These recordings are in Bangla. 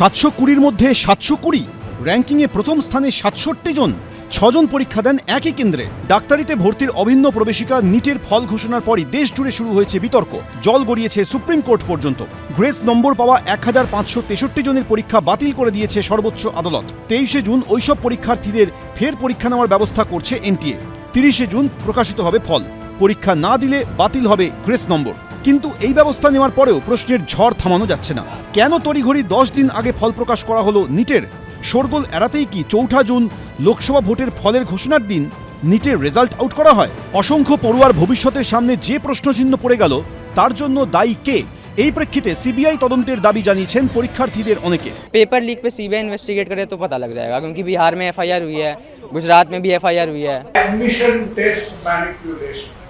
সাতশো কুড়ির মধ্যে সাতশো কুড়ি। র্যাঙ্কিংয়ে প্রথম স্থানে সাতষট্টি জন। ছজন পরীক্ষা দেন একই কেন্দ্রে। ডাক্তারিতে ভর্তির অভিন্ন প্রবেশিকা নিটের ফল ঘোষণার পরই দেশ জুড়ে শুরু হয়েছে বিতর্ক। জল গড়িয়েছে সুপ্রিম কোর্ট পর্যন্ত। গ্রেস নম্বর পাওয়া এক হাজার পাঁচশো তেষট্টি জনের পরীক্ষা বাতিল করে দিয়েছে সর্বোচ্চ আদালত। তেইশে জুন ওইসব পরীক্ষার্থীদের ফের পরীক্ষা নেওয়ার ব্যবস্থা করছে এনটিএ। তিরিশে জুন প্রকাশিত হবে ফল। পরীক্ষা না দিলে বাতিল হবে গ্রেস নম্বর। কিন্তু এই ব্যবস্থা নেওয়ার পরেও প্রশ্নের ঝড় থামানো যাচ্ছে না কেন তড়িঘড়ি দশ দিন আগে ফল প্রকাশ করা হলো নিটের শোরগোল এড়াতেই কি চৌঠা জুন লোকসভা ভোটের ফলের ঘোষণার দিন নিটের রেজাল্ট আউট করা হয় অসংখ্য পড়ুয়ার ভবিষ্যতের সামনে যে প্রশ্নচিহ্ন পড়ে গেল তার জন্য দায়ী কে এই প্রেক্ষিতে সিবিআই তদন্তের দাবি জানিয়েছেন পরীক্ষার্থীদের অনেকে पेपर लीक पे सीबीआई इन्वेस्टिगेट करे तो पता लग जाएगा क्योंकि बिहार में एफआईआर हुई है गुजरात में भी एफआईआर हुई है অ্যাডমিশন টেস্ট ম্যানিপুলেশন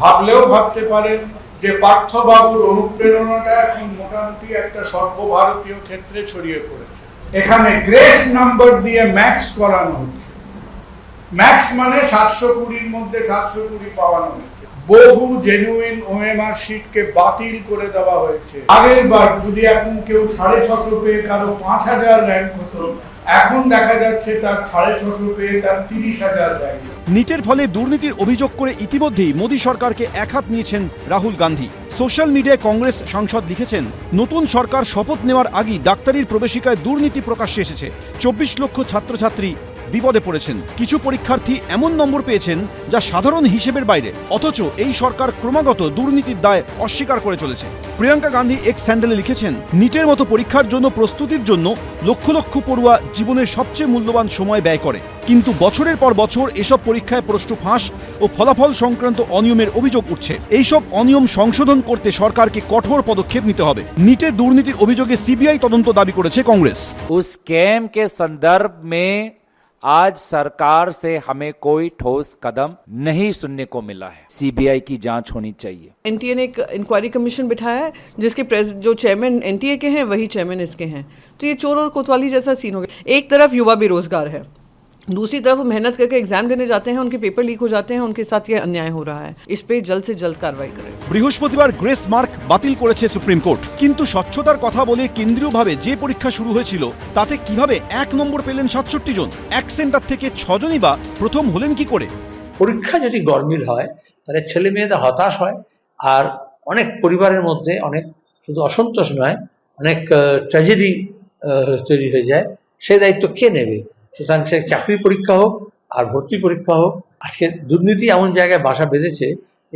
ভাবলেও ভাবতে পারেন যে পার্থবাবুর অনুপ্রেরণাটা এখন মোটামুটি একটা সর্বভারতীয় ক্ষেত্রে ছড়িয়ে পড়েছে। এখানে গ্রেস নাম্বার দিয়ে ম্যাক্স করানো হচ্ছে। ম্যাক্স মানে সাতশো কুড়ির মধ্যে সাতশো কুড়ি পাওয়ানো হচ্ছে। বহু জেনুইন ওএমআর শিটকে বাতিল করে দেওয়া হয়েছে। আগের বার যদি এখন কেউ সাড়ে ছশো পেয়ে কারও পাঁচ হাজার র্যাঙ্ক হতো এখন দেখা যাচ্ছে তার সাড়ে ছশো পেয়ে তার তিরিশ হাজার নিটের ফলে দুর্নীতির অভিযোগ করে ইতিমধ্যেই মোদী সরকারকে একহাত নিয়েছেন রাহুল গান্ধী। সোশ্যাল মিডিয়ায় কংগ্রেস সাংসদ লিখেছেন, নতুন সরকার শপথ নেওয়ার আগেই ডাক্তারির প্রবেশিকায় দুর্নীতি প্রকাশ্যে এসেছে। চব্বিশ লক্ষ ছাত্রছাত্রী বিপদে পড়েছেন। কিছু পরীক্ষার্থী এমন নম্বর পেয়েছেন যা সাধারণ হিসেবের বাইরে। অথচ এই সরকার ক্রমাগত দুর্নীতির দায় অস্বীকার করে চলেছে। প্রিয়াঙ্কা গান্ধী এক স্যান্ডেলে লিখেছেন, নিটের মতো পরীক্ষার জন্য, প্রস্তুতির জন্য লক্ষ লক্ষ পড়ুয়া জীবনের সবচেয়ে মূল্যবান সময় ব্যয় করে। কিন্তু বছরের পর বছর এসব পরীক্ষায় প্রশ্ন ফাঁস ও ফলাফল সংক্রান্ত অনিয়মের অভিযোগ উঠছে। এইসব অনিয়ম সংশোধন করতে সরকারকে কঠোর পদক্ষেপ নিতে হবে। নিটে দুর্নীতির অভিযোগে সিবিআই তদন্ত দাবি করেছে কংগ্রেস। উস স্ক্যাম কে সন্দর্ভ মে आज सरकार से हमें कोई ठोस कदम नहीं सुनने को मिला है। सीबीआई की जाँच होनी चाहिए। एनटीए ने एक इंक्वायरी कमीशन बिठाया है जिसके प्रेस जो चेयरमैन एनटीए के हैं वही चेयरमैन इसके हैं। तो ये चोर और कोतवाली जैसा सीन हो गया। एक तरफ़ युवा बेरोजगार है दूसरी तरफ़ मेहनत करके एग्ज़ाम देने जाते हैं उनके पेपर लीक हो जाते हैं उनके साथ ये अन्याय हो रहा है। इस पे जल्द से जल्द कार्रवाई करें। बृहस्पतिवार ग्रेस मार्क বাতিল করেছে সুপ্রিম কোর্ট। কিন্তু স্বচ্ছতার কথা বলে কেন্দ্রীয়ভাবে যে পরীক্ষা শুরু হয়েছিল, তাতে কীভাবে এক নম্বর পেলেন সাতষট্টি জন? এক সেন্টার থেকে ছজনই বা প্রথম হলেন কি করে? পরীক্ষা যদি গরমিল হয়, তাহলে ছেলে মেয়েদের হতাশ হয়, আর অনেক পরিবারের মধ্যে অনেক শুধু অসন্তোষ নয়, অনেক ট্র্যাজেডি তৈরি হয়ে যায়। সে দায়িত্ব কে নেবে? সুতরাং সে চাকরি পরীক্ষা হোক, আর ভর্তি পরীক্ষা হোক, আজকে দুর্নীতি এমন জায়গায় বাসা বেঁধেছে,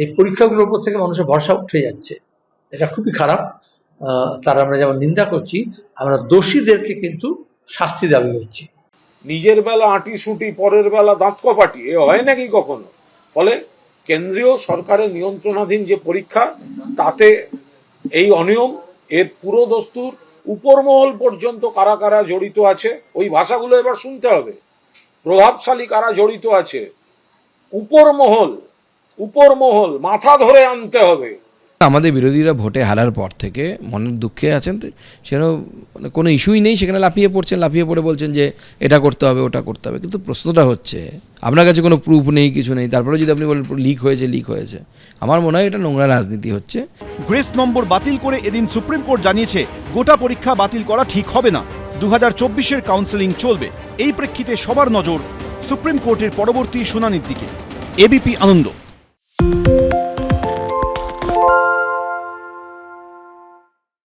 এই পরীক্ষাগুলোর উপর থেকে মানুষের ভরসা উঠে যাচ্ছে। এটা খুবই খারাপ। তার আমরা যেমন নিন্দা করছি, আমরা দোষীদেরকে কিন্তু শাস্তি দাবি করছি। নিজের বেলা আঁটি সুটি, পরের বেলা দাঁত কপাটি, এ হয় নাকি কখনো? ফলে কেন্দ্রীয় সরকারের নিয়ন্ত্রণাধীন যে পরীক্ষা, তাতে এই অনিয়ম, এর পুরো দস্তুর উপরমহল পর্যন্ত কারা কারা জড়িত আছে, ওই ভাষাগুলো এবার শুনতে হবে। প্রভাবশালী কারা জড়িত আছে? উপরমহল উপরমহল, মাথা ধরে আনতে হবে। আমাদের বিরোধীরা ভোটে হারার পর থেকে মনের দুঃখে আছেন, তো সেখানে মানে কোনো ইস্যুই নেই, সেখানে লাফিয়ে পড়ছেন, লাফিয়ে পড়ে বলছেন যে এটা করতে হবে, ওটা করতে হবে। কিন্তু প্রশ্নটা হচ্ছে, আপনার কাছে কোনো প্রুফ নেই, কিছু নেই তারপরে যদি আপনি বলেন লিক হয়েছে লিক হয়েছে, আমার মনে হয় এটা নোংরা রাজনীতি হচ্ছে। গ্রেস নম্বর বাতিল করে এদিন সুপ্রিম কোর্ট জানিয়েছে, গোটা পরীক্ষা বাতিল করা ঠিক হবে না দু হাজার চব্বিশের কাউন্সেলিং চলবে, এই প্রেক্ষিতে সবার নজর সুপ্রিম কোর্টের পরবর্তী শুনানির দিকে। এবিপি আনন্দ।